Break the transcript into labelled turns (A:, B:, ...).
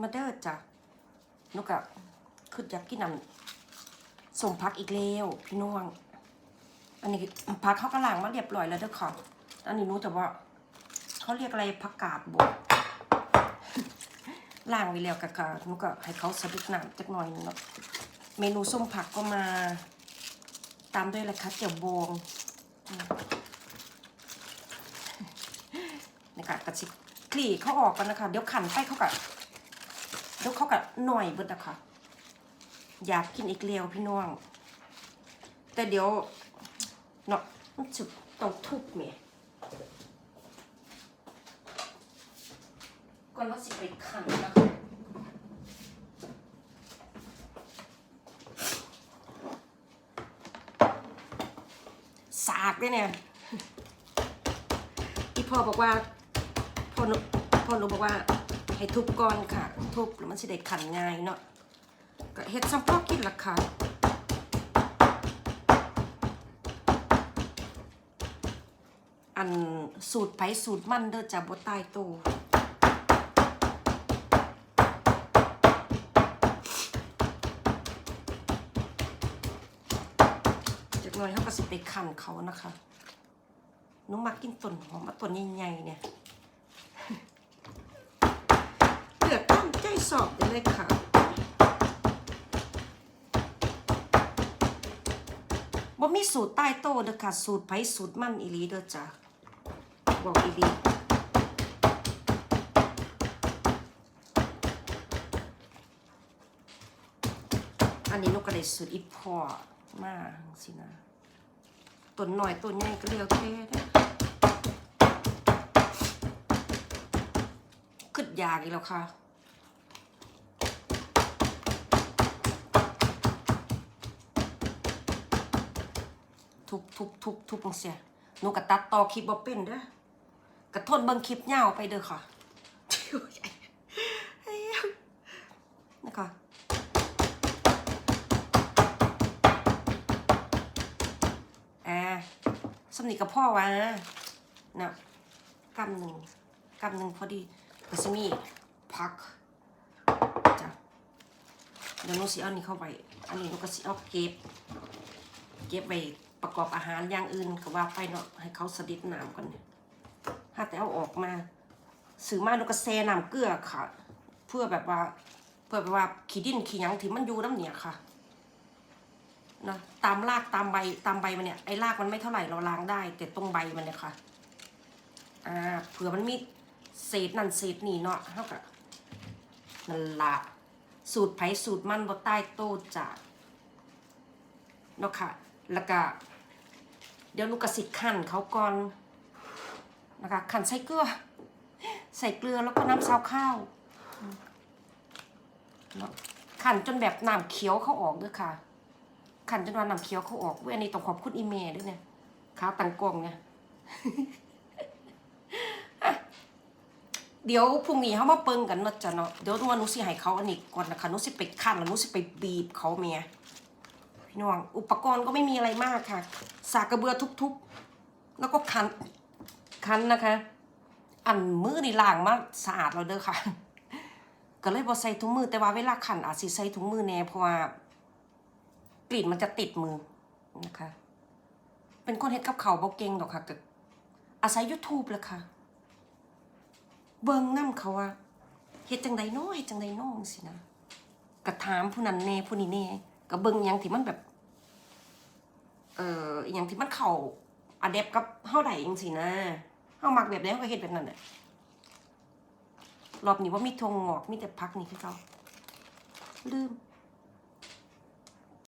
A: มาเด้อจ้ะนุกอะคืออยากกินน้ำส่งพักอีกแล้วพี่น้อง อันนี้พักเขากระหล่างมาเรียบร้อยแล้วเด้อค่ะอันนี้นู้แต่ว่าเขาเรียกอะไรผักกาดบดล่างไว้แล้วกะกะนุกก็ให้เขาสะดุดน้ำจักหน่อยนึงเนาะเมนูส้มผักก็มา ตามด้วยอะไรคะเจียวบองนี่ค่ะกระชิกลี่เขาออกกันนะคะ เดี๋ยวขันไปเขากะ เดี๋ยวเขากะหน่อยเบิดนะคะอยากกินอีกเลียวพี่น้อง แต่เดี๋ยวเนาะมันจะต้องทุบเมียก่อนว่าสิไปขันนะคะสากด้วยเนี่ยอีพ่อบอกว่าพ่อหนูพ่อหนูบอกว่า ให้ทุบก่อนค่ะ ทุบแล้วมันสิได้ขันง่ายเนาะก็เฮ็ดซ้ำพ่อกินละค่ะอันสูตรไผสูตรมันเด้อจ้ะบ่ตายโตวจากหน่อยเขาก็สิไปขันเขานะคะหนุมากินต้นหอมมาต้นใหญ่ๆเนี่ย เลือดตั้งใจ สอบได้เลยค่ะ บ่มีสูตรใต้โต๊ะเด้อค่ะ สูตรไผสูตรมันอีหลีเด้อจ้ะ บอกอีหลีอันนี้นกกระได้สูตรอีพอมาสินะต้นหน่อยต้นใหญ่ก็เรียวแท้เด้ขึ้นยากอีกแล้วค่ะ ทุบทุบทุบทุบจังเสียหนูกะตัดต่อคลิปบ่เป็นเด้อกระทนเบิ่งคลิปยาวไปเด้อค่ะนะคะอ่าสำนีกับพ่อวะนะกำหนึ่งกำหนึ่งพอดีก็สิมีพักจ้ะเดี๋ยวหนูสิเอานี่เข้าไป อันนี้หนูก็สิเอาเก็บ เก็บไว้ ประกอบอาหารอย่างอื่นก็ว่าไปเนาะให้เขาสดิดน้ำก่อนเนี่ยถ้าแต่เอาออกมาซื้อมาแล้วก็แซน้ำเกลือค่ะ เพื่อแบบว่า เพื่อแบบว่าขี้ดินขี้ยังที่มันอยู่น้ำเนี่ยค่ะนะตามรากตามใบตามใบมันเนี่ยไอ้รากมันไม่เท่าไหร่เราล้างได้ แต่ตรงใบมันเนี่ยค่ะอ่าเผื่อมันมีเศษนั่นเศษนี่เนาะเท่ากับนั่นละสูตรไผ่สูตรมันบ่ใต้โต๊ะจ้ะเนาะค่ะแล้วก็ เดี๋ยวหนูกระสิขันเขาก่อนนะคะขันใส่เกลือ ใส่เกลือแล้วก็น้ำซาวข้าวขันจนแบบน้ำเขียวเขาออกด้วยค่ะ ขันจนว่าน้ำเขียวเขาออกเว้ยอันนี้ต้องขอบคุณอีเมลด้วยเนี่ยขาตังกงเนี่ยเดี๋ยวพรุ่งนี้เขามาเปิงกันเนาะจ้ะเนาะเดี๋ยววันนูสิให้เขาอันนี้ก่อนนะคะนูสิไปขันแล้วนูสิไปบีบเขาเมีย พี่น้อง อุปกรณ์ก็ไม่มีอะไรมากค่ะ สากกระเบือทุบๆ แล้วก็คันคันนะคะ อันมือนี่ล้างมาสะอาดแล้วเด้อค่ะ ก็เลยบอใส่ถุงมือแต่ว่าเวลาขันอาจสิใส่ถุงมือแน่เพราะว่ากลิ่นมันจะติดมือนะคะ เป็นคนเฮ็ดกับเขาวบ่เก่งดอกค่ะก็อาศัย YouTube แหละค่ะ เบิ่งนํเขาว่าเฮ็ดจังใดน้อเฮ็ดจังใดน้องซี่นะก็ถามผู้นั้นแน่ผู้นี้แน่ ก็เบิ่งยังที่มันแบบ เอ่ออย่างที่มันเข่าอะเดบกับเฮาได้จังสินะเฮามักแบบนี้เฮาก็เฮ็ดแบบนั้นแหละรอบนี้ว่ามีทงงอกมีแต่พักนี่คือเก่าลืม